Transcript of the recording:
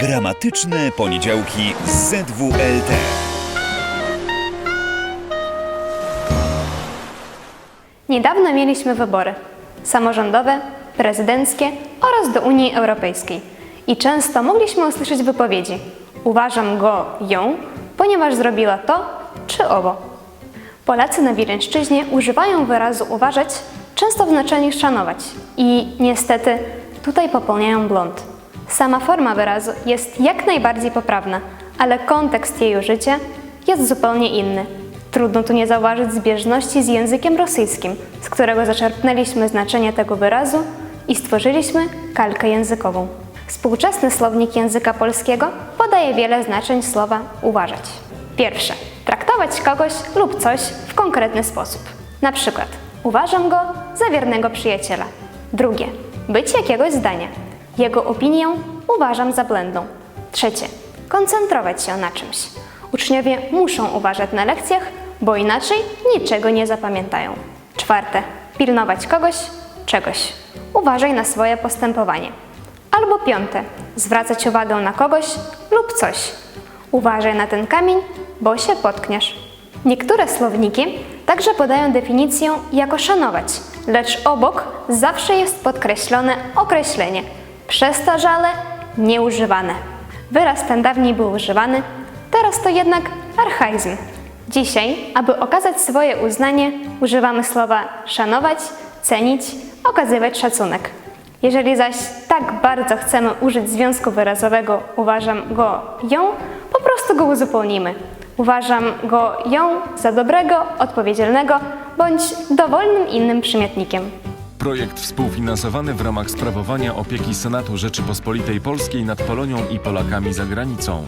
Gramatyczne poniedziałki z ZWLT. Niedawno mieliśmy wybory samorządowe, prezydenckie oraz do Unii Europejskiej. I często mogliśmy usłyszeć wypowiedzi: Uważam go ją, ponieważ zrobiła to czy owo. Polacy na Wileńszczyźnie używają wyrazu uważać często w znaczeniu szanować i niestety tutaj popełniają błąd. Sama forma wyrazu jest jak najbardziej poprawna, ale kontekst jej użycia jest zupełnie inny. Trudno tu nie zauważyć zbieżności z językiem rosyjskim, z którego zaczerpnęliśmy znaczenie tego wyrazu i stworzyliśmy kalkę językową. Współczesny słownik języka polskiego podaje wiele znaczeń słowa uważać. Pierwsze. Traktować kogoś lub coś w konkretny sposób. Na przykład uważam go za wiernego przyjaciela. Drugie. Być jakiegoś zdania. Jego opinię uważam za błędną. Trzecie. Koncentrować się na czymś. Uczniowie muszą uważać na lekcjach, bo inaczej niczego nie zapamiętają. Czwarte. Pilnować kogoś, czegoś. Uważaj na swoje postępowanie. Albo piąte. Zwracać uwagę na kogoś lub coś. Uważaj na ten kamień, bo się potkniesz. Niektóre słowniki także podają definicję jako szanować, lecz obok zawsze jest podkreślone określenie przestarzale, nieużywane. Wyraz ten dawniej był używany, teraz to jednak archaizm. Dzisiaj, aby okazać swoje uznanie, używamy słowa szanować, cenić, okazywać szacunek. Jeżeli zaś tak bardzo chcemy użyć związku wyrazowego uważam go ją, po prostu go uzupełnimy. Uważam go ją za dobrego, odpowiedzialnego bądź dowolnym innym przymiotnikiem. Projekt współfinansowany w ramach sprawowania opieki Senatu Rzeczypospolitej Polskiej nad Polonią i Polakami za granicą.